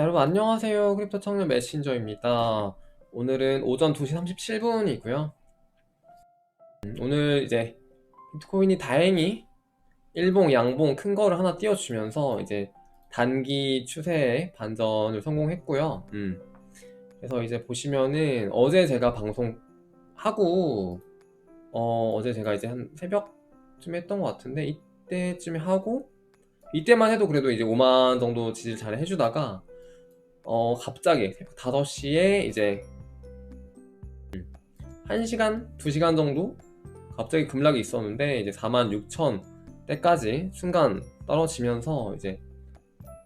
자, 여러분 안녕하세요. 크립토 청년 메신저입니다. 오늘은 오전 2시 37분이고요. 오늘 이제 비트코인이 다행히 일봉, 양봉 큰 거를 하나 띄워주면서 이제 단기 추세에 반전을 성공했고요. 음. 그래서 이제 보시면은 어제 제가 방송하고 어, 어제 제가 이제 한 새벽쯤에 했던 것 같은데 이때쯤에 하고 이때만 해도 그래도 이제 5만 정도 지지를 잘 해주다가 어 갑자기 새벽 5시에 이제 1시간, 2시간 정도 갑자기 급락이 있었는데 이제 4만 6천 때까지 순간 떨어지면서 이제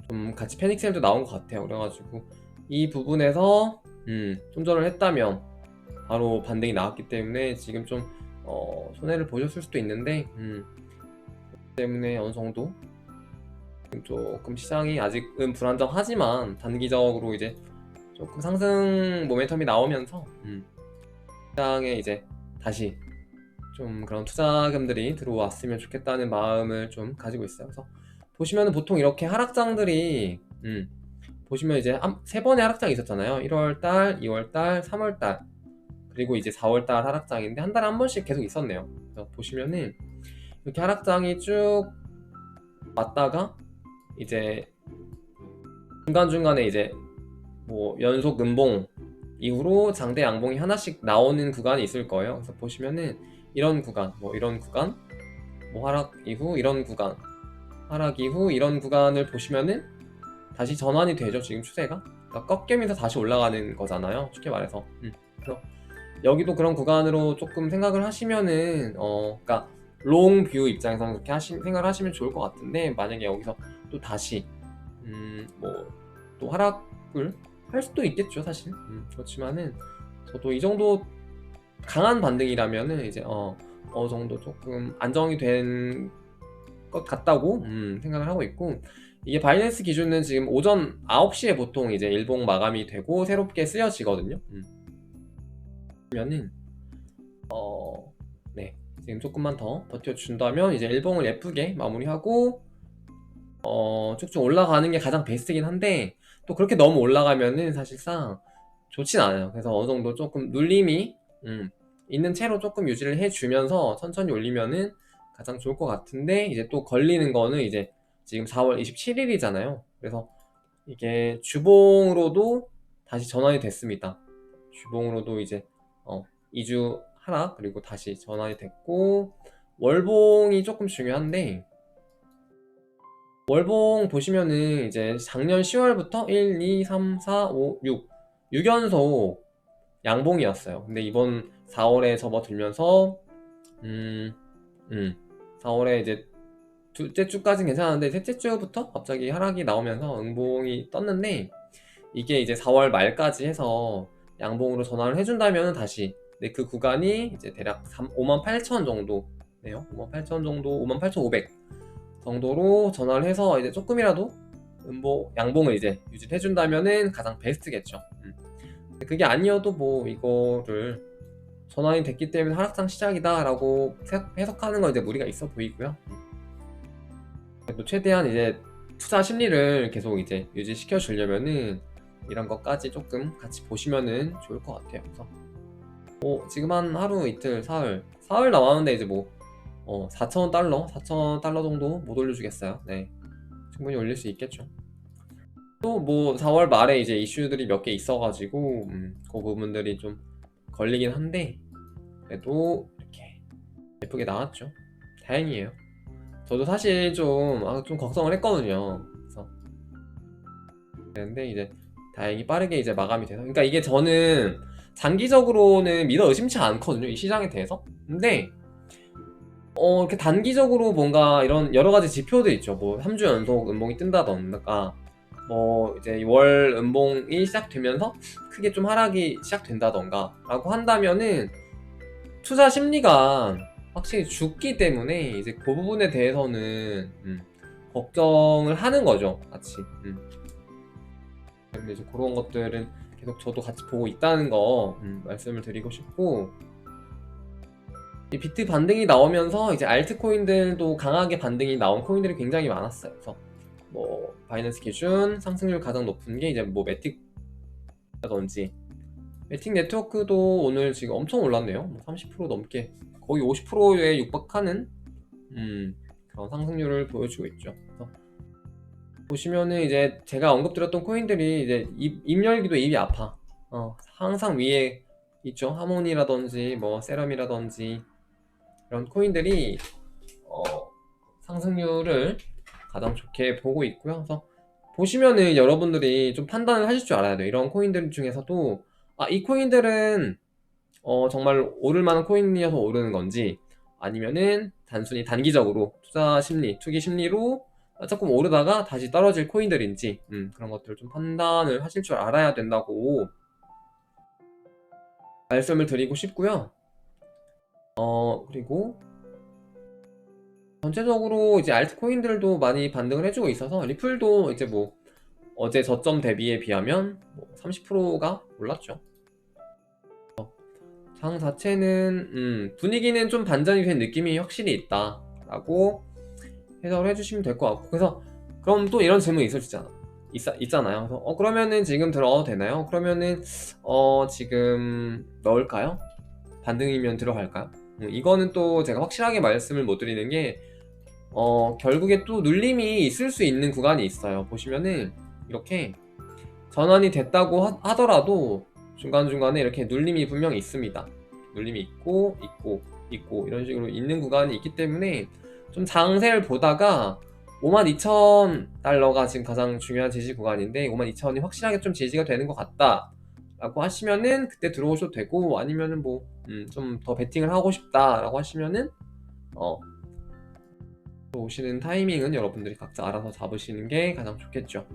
좀 같이 패닉 셀도 나온 것 같아요. 그래가지고 이 부분에서 음, 손절을 했다면 바로 반등이 나왔기 때문에 지금 좀 어, 손해를 보셨을 수도 있는데 음, 때문에 어느 정도 조금 시장이 아직은 불안정하지만 단기적으로 이제 조금 상승 모멘텀이 나오면서 음, 시장에 이제 다시 좀 그런 투자금들이 들어왔으면 좋겠다는 마음을 좀 가지고 있어요. 그래서 보시면 보통 이렇게 하락장들이 음, 보시면 이제 한- 세 번의 하락장이 있었잖아요. 1월달, 2월달, 3월달 그리고 이제 4월달 하락장인데 한 달에 한 번씩 계속 있었네요. 그래서 보시면은 이렇게 하락장이 쭉 왔다가 이제 중간중간에 이제 뭐 연속 음봉 이후로 장대 양봉이 하나씩 나오는 구간이 있을 거예요. 그래서 보시면은 이런 구간, 뭐 이런 구간, 뭐 하락 이후 이런 구간, 하락 이후 이런 구간을 보시면은 다시 전환이 되죠. 지금 추세가. 그러니까 꺾이면서 다시 올라가는 거잖아요. 쉽게 말해서. 음. 그래서 여기도 그런 구간으로 조금 생각을 하시면은 어, 그러니까 롱 뷰 입장에서 그렇게 하시, 생각을 하시면 좋을 것 같은데 만약에 여기서 또 다시 음, 뭐 또 하락을 할 수도 있겠죠 사실 음, 그렇지만은 저도 이 정도 강한 반등이라면은 이제 어, 어느 정도 조금 안정이 된 것 같다고 음, 생각을 하고 있고 이게 바이낸스 기준은 지금 오전 9시에 보통 이제 일봉 마감이 되고 새롭게 쓰여지거든요. 음. 그러면은 어, 네. 지금 조금만 더 버텨준다면 이제 일봉을 예쁘게 마무리하고 어, 쭉쭉 올라가는 게 가장 베스트긴 한데 또 그렇게 너무 올라가면은 사실상 좋진 않아요. 그래서 어느 정도 조금 눌림이 음, 있는 채로 조금 유지를 해주면서 천천히 올리면은 가장 좋을 것 같은데 이제 또 걸리는 거는 이제 지금 4월 27일이잖아요. 그래서 이게 주봉으로도 다시 전환이 됐습니다. 주봉으로도 이제 어, 2주 하락 그리고 다시 전환이 됐고 월봉이 조금 중요한데 월봉 보시면은 이제 작년 10월부터 1, 2, 3, 4, 5, 6 6연속 양봉이었어요. 근데 이번 4월에 접어들면서 음, 음, 4월에 이제 둘째 주까지는 괜찮았는데 셋째 주부터 갑자기 하락이 나오면서 응봉이 떴는데 이게 이제 4월 말까지 해서 양봉으로 전환을 해준다면 다시 네, 그 구간이 이제 대략 3, 5만 8천 정도네요. 5만 8천 정도, 5만 8,500 정도로 전환을 해서 이제 조금이라도 음보 양봉을 이제 유지해 준다면은 가장 베스트겠죠. 음. 그게 아니어도 뭐 이거를 전환이 됐기 때문에 하락장 시작이다라고 세- 해석하는 건 이제 무리가 있어 보이고요. 그래도 최대한 이제 투자 심리를 계속 이제 유지시켜 주려면은 이런 것까지 조금 같이 보시면은 좋을 것 같아요. 그래서 뭐 지금 한 하루 이틀 사흘 사흘 남았는데 이제 뭐 어, 4,000원 달러 4,000원 달러 정도 못 올려주겠어요. 네 충분히 올릴 수 있겠죠. 또 뭐 4월 말에 이제 이슈들이 몇 개 있어가지고 음, 그 부분들이 좀 걸리긴 한데 그래도 이렇게 예쁘게 나왔죠. 다행이에요. 저도 사실 좀, 아, 좀 걱정을 했거든요. 그래서. 그런데 이제 다행히 빠르게 이제 마감이 돼서. 그러니까 이게 저는 장기적으로는 믿어 의심치 않거든요. 이 시장에 대해서. 근데, 어, 이렇게 단기적으로 뭔가 이런 여러 가지 지표들 있죠. 뭐, 3주 연속 음봉이 뜬다던가, 뭐, 이제 월 음봉이 시작되면서 크게 좀 하락이 시작된다던가, 라고 한다면은, 투자 심리가 확실히 죽기 때문에 이제 그 부분에 대해서는 음, 걱정을 하는 거죠, 같이. 음. 이제 그런 것들은 계속 저도 같이 보고 있다는 거 음, 말씀을 드리고 싶고 이 비트 반등이 나오면서 이제 알트코인들도 강하게 반등이 나온 코인들이 굉장히 많았어요. 그래서 뭐 바이낸스 기준 상승률 가장 높은 게 이제 뭐 매틱라든지 매틱 네트워크도 오늘 지금 엄청 올랐네요. 뭐30% 넘게 거의 50%에 육박하는 음, 그런 상승률을 보여주고 있죠. 보시면은 이제 제가 언급드렸던 코인들이 이제 입, 입 열기도 입이 아파. 어, 항상 위에 있죠. 하모니라든지 뭐 세럼이라든지 이런 코인들이 어, 상승률을 가장 좋게 보고 있고요. 그래서 보시면은 여러분들이 좀 판단을 하실 줄 알아야 돼요. 이런 코인들 중에서도 아, 이 코인들은 어, 정말 오를 만한 코인이어서 오르는 건지 아니면은 단순히 단기적으로 투자 심리, 투기 심리로 조금 오르다가 다시 떨어질 코인들인지 음, 그런 것들을 좀 판단을 하실 줄 알아야 된다고 말씀을 드리고 싶고요. 어, 그리고 전체적으로 이제 알트코인들도 많이 반등을 해주고 있어서 리플도 이제 뭐 어제 저점 대비에 비하면 뭐 30%가 올랐죠. 장 자체는 음, 분위기는 좀 반전이 된 느낌이 확실히 있다라고 해석을 해주시면 될 것 같고 그래서 그럼 또 이런 질문이 있잖아 있, 있잖아요 그래서 어 그러면은 지금 들어가도 되나요? 그러면은 어 지금 넣을까요? 반등이면 들어갈까요? 음, 이거는 또 제가 확실하게 말씀을 못 드리는 게 어, 결국에 또 눌림이 있을 수 있는 구간이 있어요. 보시면은 이렇게 전환이 됐다고 하, 더라도 중간중간에 이렇게 눌림이 분명히 있습니다. 눌림이 있고 있고 있고 이런 식으로 있는 구간이 있기 때문에 좀 장세를 보다가 52,000달러가 지금 가장 중요한 지지 구간인데 52,000이 확실하게 좀 지지가 되는 것 같다 라고 하시면은 그때 들어오셔도 되고 아니면은 뭐 좀 더 베팅을 하고 싶다 라고 하시면은 어 오시는 타이밍은 여러분들이 각자 알아서 잡으시는 게 가장 좋겠죠.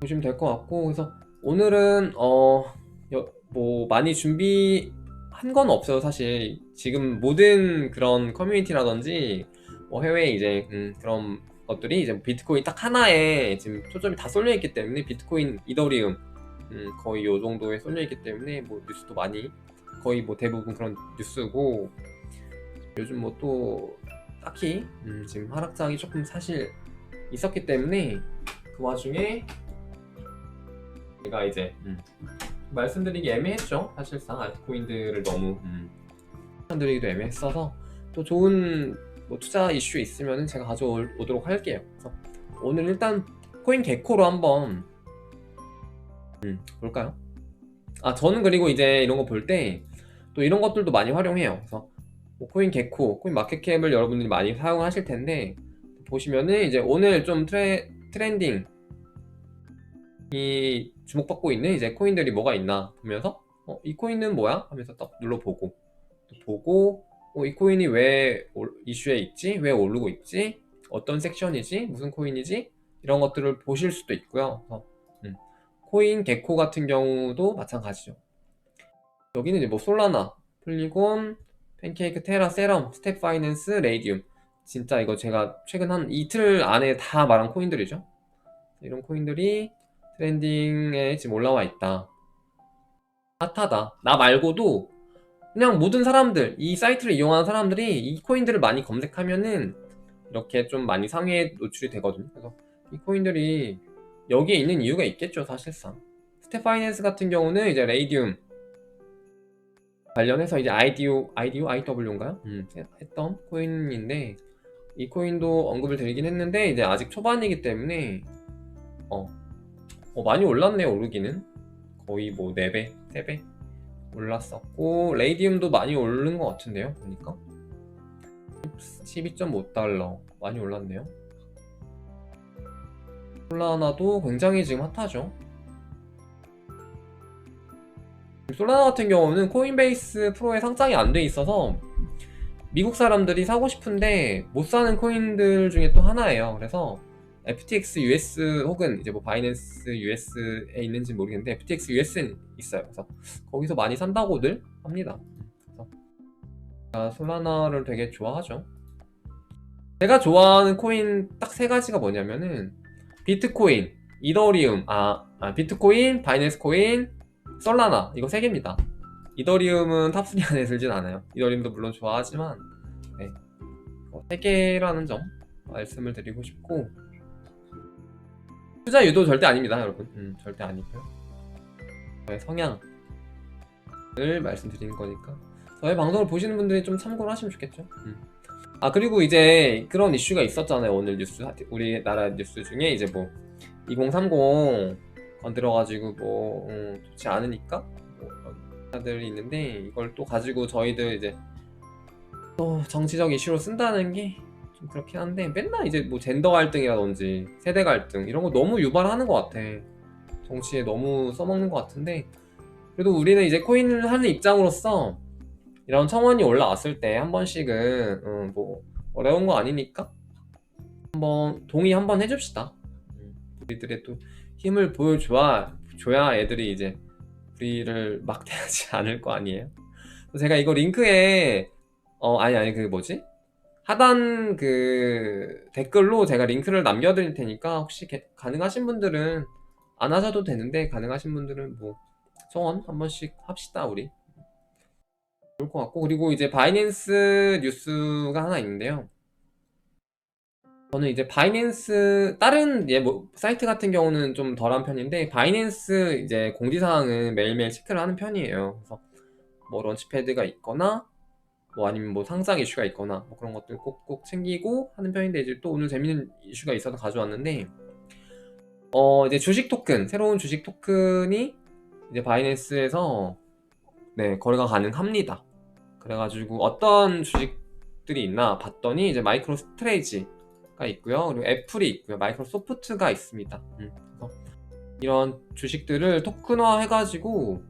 보시면 될 것 같고 그래서 오늘은 어뭐 많이 준비 한 건 없어요 사실 지금 모든 그런 커뮤니티라든지 뭐 해외 이제 음, 그런 것들이 이제 비트코인 딱 하나에 지금 초점이 다 쏠려 있기 때문에 비트코인 이더리움 음, 거의 요 정도에 쏠려 있기 때문에 뭐 뉴스도 많이 거의 뭐 대부분 그런 뉴스고 요즘 뭐 또 딱히 음, 지금 하락장이 조금 사실 있었기 때문에 그 와중에 제가 이제 음, 말씀드리기 애매했죠. 사실상 알트코인들을 너무 음, 추천드리기도 애매했어서 또 좋은 뭐 투자 이슈 있으면 제가 가져오도록 할게요. 그래서 오늘 일단 코인 개코로 한번 음, 볼까요? 아 저는 그리고 이제 이런 거 볼 때 또 이런 것들도 많이 활용해요 그래서 뭐 코인 개코, 코인 마켓캡을 여러분들이 많이 사용하실 텐데 보시면은 이제 오늘 좀 트레, 트렌딩 이 주목받고 있는 이제 코인들이 뭐가 있나 보면서 어, 이 코인은 뭐야? 하면서 딱 눌러보고 보고 어, 이 코인이 왜 이슈에 있지? 왜 오르고 있지? 어떤 섹션이지? 무슨 코인이지? 이런 것들을 보실 수도 있고요. 음, 코인 개코 같은 경우도 마찬가지죠. 여기는 이제 뭐 솔라나, 플리곤, 팬케이크, 테라, 세럼, 스텝 파이낸스, 레이디움. 진짜 이거 제가 최근 한 이틀 안에 다 말한 코인들이죠. 이런 코인들이 트렌딩에 지금 올라와 있다. 핫하다. 나 말고도 그냥 모든 사람들, 이 사이트를 이용하는 사람들이 이 코인들을 많이 검색하면은 이렇게 좀 많이 상위에 노출이 되거든요. 그래서 이 코인들이 여기에 있는 이유가 있겠죠, 사실상. 스텝 파이낸스 같은 경우는 이제 레이디움, 관련해서 이제 IDO, IDO, IW인가요? 음, 했던 코인인데 이 코인도 언급을 드리긴 했는데 이제 아직 초반이기 때문에 어, 어 많이 올랐네 요 오르기는 거의 뭐 4배, 3배 올랐었고 레이디움도 많이 오른 것 같은데요 보니까 12.5달러 많이 올랐네요 솔라나도 굉장히 지금 핫하죠 솔라나 같은 경우는 코인베이스 프로에 상장이 안 돼 있어서 미국 사람들이 사고 싶은데 못 사는 코인들 중에 또 하나예요. 그래서 FTX US 혹은 이제 뭐 바이낸스 US에 있는지 모르겠는데 FTX US는 있어요. 그래서 거기서 많이 산다고들 합니다. 그래서 솔라나를 되게 좋아하죠. 제가 좋아하는 코인 딱 세 가지가 뭐냐면은 비트코인, 이더리움, 아, 아 비트코인, 바이낸스 코인, 솔라나 이거 세 개입니다. 이더리움은 탑3 안에 들진 않아요. 이더리움도 물론 좋아하지만 네. 어, 세 개라는 점 말씀을 드리고 싶고 투자 유도 절대 아닙니다, 여러분. 음, 절대 아니고요. 저의 성향을 말씀드리는 거니까 저희 방송을 보시는 분들이 좀 참고를 하시면 좋겠죠. 음. 아 그리고 이제 그런 이슈가 있었잖아요 오늘 뉴스. 우리나라 뉴스 중에 이제 뭐 2030 건드려가지고 뭐 음, 좋지 않으니까 뭐 그런 기사들이 있는데 이걸 또 가지고 저희들 이제 또 정치적 이슈로 쓴다는 게 좀 그렇긴 한데 맨날 이제 뭐 젠더 갈등이라든지 세대 갈등 이런 거 너무 유발하는 것 같아. 정치에 너무 써먹는 것 같은데 그래도 우리는 이제 코인을 하는 입장으로서 이런 청원이 올라왔을 때 한 번씩은 음, 뭐 어려운 거 아니니까 한번 동의 한번 해줍시다. 음, 우리들의 또 힘을 보여줘야 줘야 애들이 이제 우리를 막대하지 않을 거 아니에요. 제가 이거 링크에 어 아니 아니 그 뭐지 하단 그 댓글로 제가 링크를 남겨드릴 테니까 혹시 게- 가능하신 분들은 안 하셔도 되는데 가능하신 분들은 뭐 청원 한 번씩 합시다 우리. 좋을 것 같고 그리고 이제 바이낸스 뉴스가 하나 있는데요. 저는 이제 바이낸스 다른 예, 뭐 사이트 같은 경우는 좀 덜한 편인데 바이낸스 이제 공지사항은 매일매일 체크를 하는 편이에요. 그래서 뭐 런치패드가 있거나 뭐 아니면 뭐 상장 이슈가 있거나 뭐 그런 것들 꼭꼭 챙기고 하는 편인데 이제 또 오늘 재밌는 이슈가 있어서 가져왔는데 어 이제 주식 토큰 새로운 주식 토큰이 이제 바이낸스에서 네 거래가 가능합니다. 그래가지고 어떤 주식들이 있나 봤더니 이제 마이크로 스트레이지가 있고요. 그리고 애플이 있고요. 마이크로소프트가 있습니다. 음, 이런 주식들을 토큰화 해가지고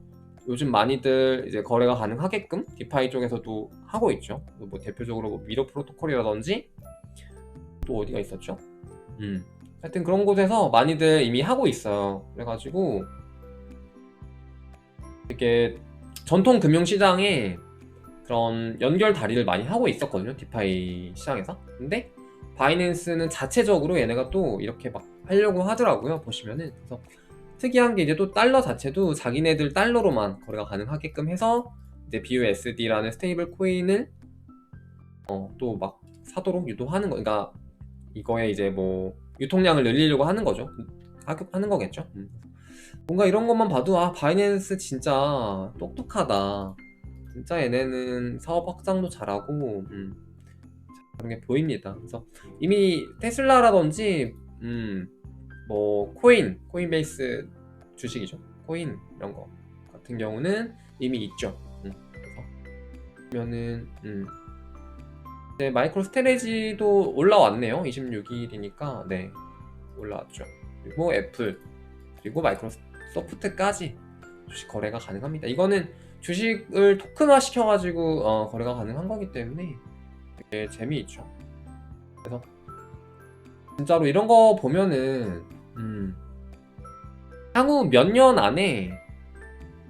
요즘 많이들 이제 거래가 가능하게끔 디파이 쪽에서도 하고 있죠. 뭐 대표적으로 뭐 미러 프로토콜이라든지 또 어디가 있었죠? 음. 하여튼 그런 곳에서 많이들 이미 하고 있어요. 그래가지고 이렇게 전통 금융 시장에 그런 연결 다리를 많이 하고 있었거든요. 디파이 시장에서. 근데 바이낸스는 자체적으로 얘네가 또 이렇게 막 하려고 하더라고요. 보시면은. 그래서 특이한 게 이제 또 달러 자체도 자기네들 달러로만 거래가 가능하게끔 해서 이제 BUSD라는 스테이블 코인을 어, 또 막 사도록 유도하는 거. 그러니까 이거에 이제 뭐 유통량을 늘리려고 하는 거죠. 하는 거겠죠. 음. 뭔가 이런 것만 봐도 아 바이낸스 진짜 똑똑하다. 진짜 얘네는 사업 확장도 잘하고 음, 그런 게 보입니다. 그래서 이미 테슬라라든지 음, 뭐 코인, 코인베이스 주식이죠. 코인 이런 거 같은 경우는 이미 있죠. 음, 그래서 보면은 음, 네, 마이크로 스테레지도 올라왔네요. 26일이니까 네 올라왔죠. 그리고 애플 그리고 마이크로소프트까지 주식 거래가 가능합니다. 이거는 주식을 토큰화 시켜가지고 어, 거래가 가능한 거기 때문에 되게 재미있죠. 그래서 진짜로 이런 거 보면은 음, 향후 몇 년 안에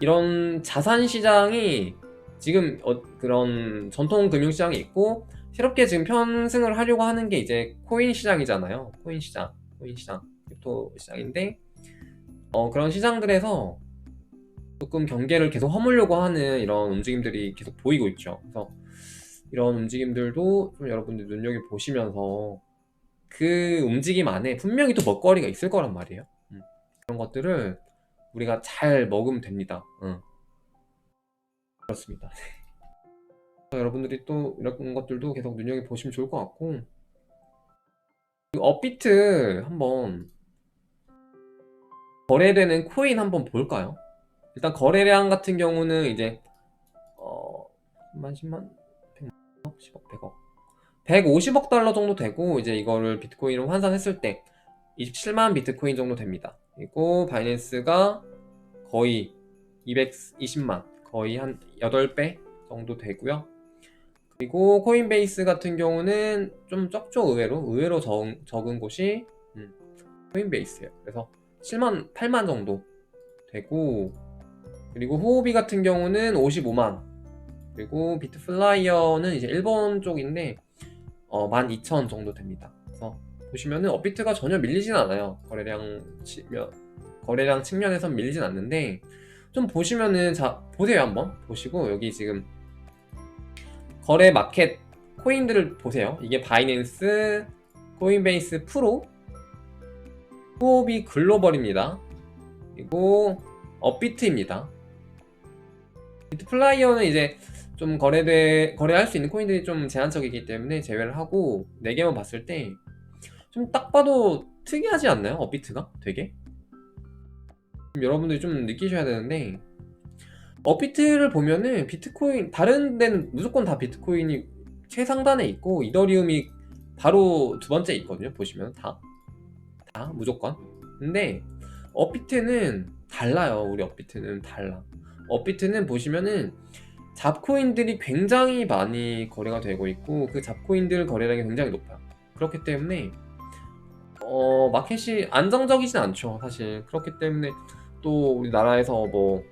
이런 자산 시장이 지금 어, 그런 전통 금융 시장이 있고 새롭게 지금 편승을 하려고 하는 게 이제 코인 시장이잖아요. 코인 시장, 코인 시장, 크립토 시장인데 어, 그런 시장들에서 조금 경계를 계속 허물려고 하는 이런 움직임들이 계속 보이고 있죠. 그래서 이런 움직임들도 좀 여러분들 눈여겨 보시면서 그 움직임 안에 분명히 또 먹거리가 있을 거란 말이에요. 음. 그런 것들을 우리가 잘 먹으면 됩니다. 응. 그렇습니다. 여러분들이 또 이런 것들도 계속 눈여겨 보시면 좋을 것 같고 그리고 업비트 한번 거래되는 코인 한번 볼까요? 일단 거래량 같은 경우는 이제 어 10만 10만 100만 10억 100억 150억 달러 정도 되고 이제 이거를 비트코인으로 환산했을 때 27만 비트코인 정도 됩니다. 그리고 바이낸스가 거의 220만 거의 한 8배 정도 되고요. 그리고 코인베이스 같은 경우는 좀 적죠 의외로 의외로 적, 적은 곳이 음, 코인베이스예요. 그래서 7만 8만 정도 되고 그리고 후오비 같은 경우는 55만 그리고 비트플라이어는 이제 일본 쪽인데 어, 12,000 정도 됩니다. 그래서 보시면은 업비트가 전혀 밀리진 않아요. 거래량 치면 거래량 측면에서 밀리진 않는데 좀 보시면은 자 보세요 한번 보시고 여기 지금 거래 마켓 코인들을 보세요. 이게 바이낸스, 코인베이스 프로, 후오비 글로벌입니다. 그리고 업비트입니다. 비트플라이어는 이제 좀 거래돼 거래할 수 있는 코인들이 좀 제한적이기 때문에 제외를 하고 4개만 봤을 때 좀 딱 봐도 특이하지 않나요? 업비트가? 되게? 좀 여러분들이 좀 느끼셔야 되는데 업비트를 보면은 비트코인 다른 데는 무조건 다 비트코인이 최상단에 있고 이더리움이 바로 두 번째 있거든요 보시면. 다. 다 무조건. 근데 업비트는 달라요 우리 업비트는 달라 업비트는 보시면은 잡코인들이 굉장히 많이 거래가 되고 있고 그 잡코인들 거래량이 굉장히 높아요. 그렇기 때문에 어 마켓이 안정적이진 않죠 사실. 그렇기 때문에 또 우리나라에서 뭐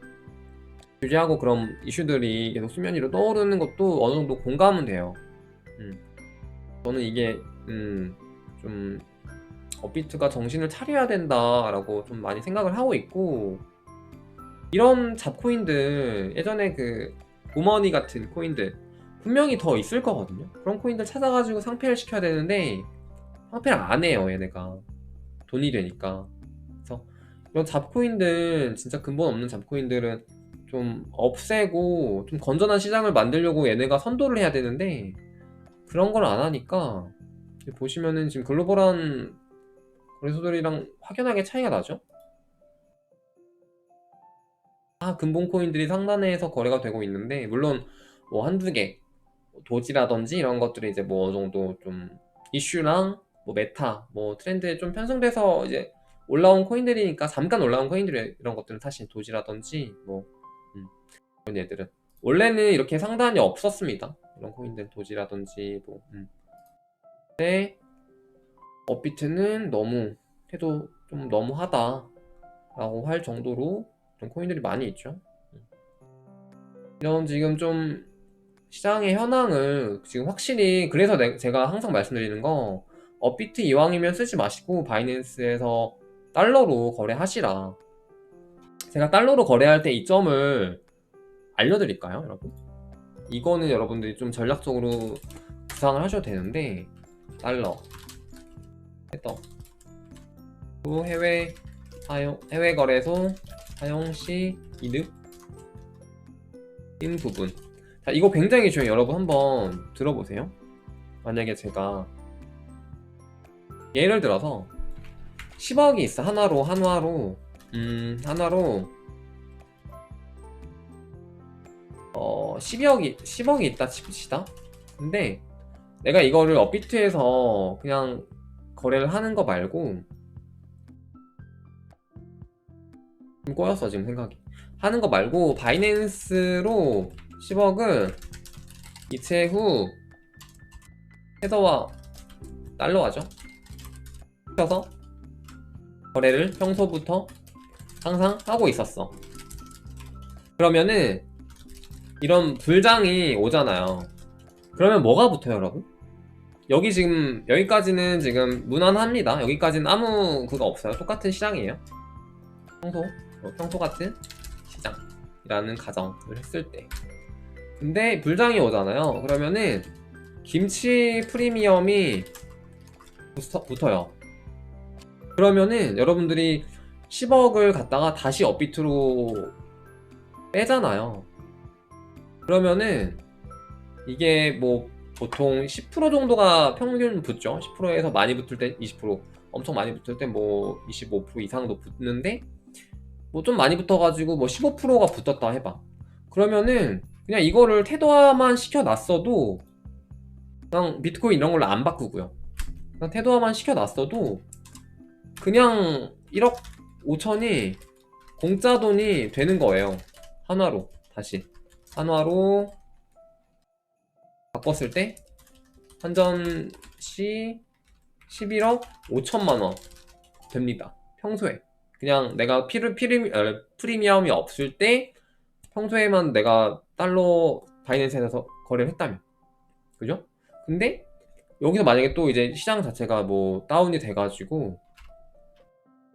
규제하고 그런 이슈들이 계속 수면 위로 떠오르는 것도 어느 정도 공감은 돼요. 음. 저는 이게 음, 좀 업비트가 정신을 차려야 된다라고 좀 많이 생각을 하고 있고 이런 잡코인들 예전에 그 오머니 같은 코인들 분명히 더 있을 거거든요. 그런 코인들 찾아가지고 상패를 시켜야 되는데 상패를 안 해요 얘네가. 돈이 되니까. 그래서 이런 잡코인들 진짜 근본 없는 잡코인들은 좀 없애고 좀 건전한 시장을 만들려고 얘네가 선도를 해야 되는데 그런 걸 안 하니까 보시면은 지금 글로벌한 거래소들이랑 확연하게 차이가 나죠? 다 근본 코인들이 상단에서 거래가 되고 있는데 물론 뭐 한두 개 도지라든지 이런 것들이 이제 뭐 어느 정도 좀 이슈랑 뭐 메타 뭐 트렌드에 좀 편성돼서 이제 올라온 코인들이니까 잠깐 올라온 코인들 이런 것들은 사실 도지라든지 뭐 음, 이런 애들은 원래는 이렇게 상단이 없었습니다 이런 코인들 도지라든지 뭐 음. 근데 업비트는 너무 해도 좀 너무하다 라고 할 정도로 좀 코인들이 많이 있죠 이런 지금 좀 시장의 현황을 지금 확실히 그래서 내- 제가 항상 말씀드리는 거 업비트 이왕이면 쓰지 마시고 바이낸스에서 달러로 거래하시라 제가 달러로 거래할 때 이 점을 알려드릴까요 여러분? 이거는 여러분들이 좀 전략적으로 구상을 하셔도 되는데 달러 또 해외 사용 해외 거래소 사용 시 이득? 인 부분. 자 이거 굉장히 중요해요 여러분 한번 들어보세요. 만약에 제가 예를 들어서 10억이 있어 하나로 한화로. 음 하나로 어 12억이 10억이 있다 칩시다. 근데 내가 이거를 업비트에서 그냥 거래를 하는 거 말고 좀 꼬였어 지금 생각이 하는 거 말고 바이낸스로 10억을 이체 후 테더와 달러 하죠 시켜서 거래를 평소부터 항상 하고 있었어 그러면은 이런 불장이 오잖아요 그러면 뭐가 붙어요 여러분? 여기 지금 여기까지는 지금 무난합니다. 여기까지는 아무 그거 없어요. 똑같은 시장이에요. 평소 어, 평소 같은 시장이라는 가정을 했을 때. 근데 불장이 오잖아요. 그러면은 김치 프리미엄이 붙어, 붙어 요. 그러면은 여러분들이 10억을 갖다가 다시 업비트로 빼잖아요. 그러면은 이게 뭐 보통 10% 정도가 평균 붙죠. 10%에서 많이 붙을 때 20%, 엄청 많이 붙을 때뭐25% 이상도 붙는데 뭐 좀 많이 붙어가지고 뭐 15%가 붙었다 해봐. 그러면은 그냥 이거를 태도화만 시켜놨어도 그냥 비트코인 이런 걸로 안 바꾸고요. 그냥 태도화만 시켜놨어도 그냥 1억 5천이 공짜 돈이 되는 거예요. 한화로 다시 한화로 바꿨을 때 한전 시 11억 5천만 원 됩니다. 평소에 그냥 내가 피르, 피리, 어, 프리미엄이 없을 때 평소에만 내가 달러 바이낸스에서 거래를 했다면 그죠? 근데 여기서 만약에 또 이제 시장 자체가 뭐 다운이 돼가지고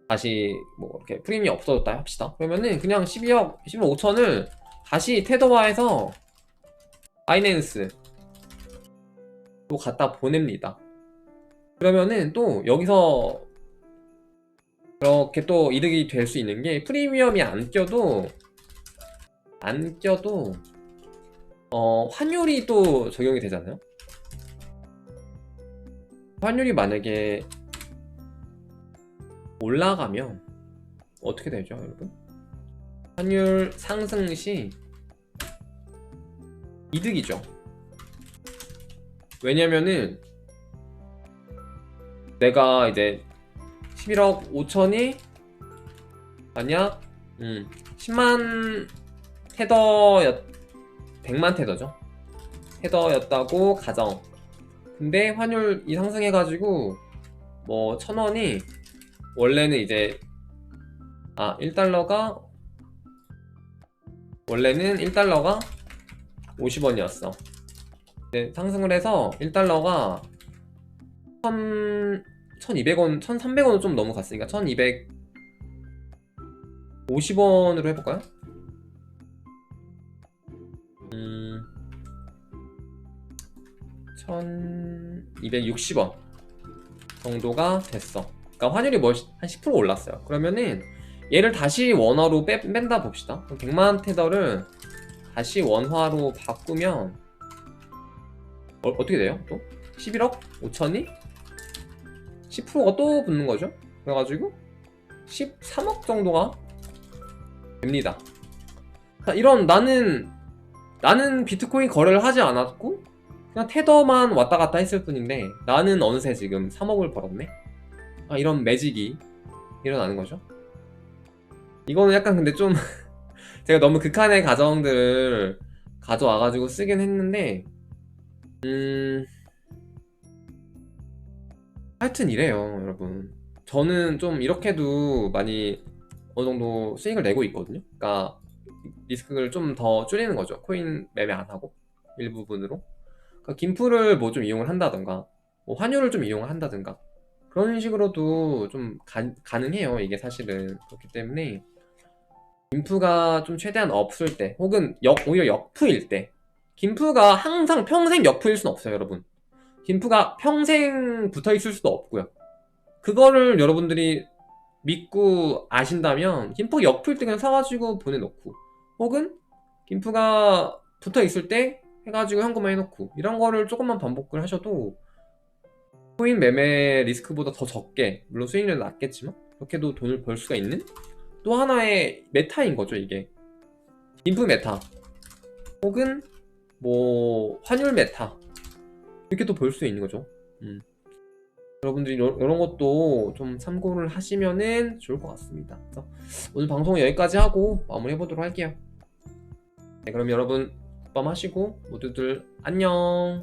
다시 뭐 이렇게 프리미엄이 없어졌다 합시다. 그러면은 그냥 12억 12억 5천을 다시 테더화해서 바이낸스 또 갖다 보냅니다. 그러면은 또 여기서 그렇게 또 이득이 될 수 있는 게 프리미엄이 안 껴도 안 껴도 어 환율이 또 적용이 되잖아요. 환율이 만약에 올라가면 어떻게 되죠, 여러분? 환율 상승 시 이득이죠. 왜냐면은 내가 이제 11억 5천이 만약 음, 10만 테더였 100만 테더죠. 테더였다고 가정. 근데 환율이 상승해가지고 뭐 천원이 원래는 이제 아 1달러가 원래는 1달러가 50원이었어. 네, 상승을 해서 1달러가 1200원, 1300원은 좀 넘어갔으니까 1250원으로 해볼까요? 음, 1260원 정도가 됐어. 그러니까 환율이 뭐 한 10% 올랐어요. 그러면은 얘를 다시 원화로 빼, 뺀다 봅시다. 그럼 100만 테더를 다시 원화로 바꾸면 어, 어떻게 돼요? 또 11억 5천이 10%가 또 붙는 거죠. 그래가지고 13억 정도가 됩니다. 자, 이런 나는 나는 비트코인 거래를 하지 않았고 그냥 테더만 왔다 갔다 했을 뿐인데 나는 어느새 지금 3억을 벌었네. 아, 이런 매직이 일어나는 거죠. 이거는 약간 근데 좀 제가 너무 극한의 가정들을 가져와가지고 쓰긴 했는데 음 하여튼 이래요 여러분. 저는 좀 이렇게도 많이 어느 정도 수익을 내고 있거든요. 그러니까 리스크를 좀 더 줄이는 거죠. 코인 매매 안 하고 일부분으로. 그러니까 김프를 뭐 좀 이용을 한다던가 뭐 환율을 좀 이용을 한다든가 그런 식으로도 좀 가, 가능해요. 이게 사실은. 그렇기 때문에 김프가 좀 최대한 없을 때 혹은 역, 오히려 역프일 때 김프가 항상 평생 역프일 수는 없어요 여러분 김프가 평생 붙어 있을 수도 없고요. 그거를 여러분들이 믿고 아신다면 김프 때 그냥 사가지고 보내놓고 혹은 김프가 붙어 있을 때 해가지고 현금화 해놓고 이런 거를 조금만 반복을 하셔도 코인 매매 리스크보다 더 적게 물론 수익률은 낮겠지만 그렇게도 돈을 벌 수가 있는 또 하나의 메타인 거죠 이게. 인프 메타. 혹은 뭐 환율 메타 이렇게 또 볼 수 있는 거죠. 음. 여러분들이 요- 이런 것도 좀 참고를 하시면은 좋을 것 같습니다. 그래서 오늘 방송 여기까지 하고 마무리해 보도록 할게요. 네, 그럼 여러분 밤 하시고 모두들 안녕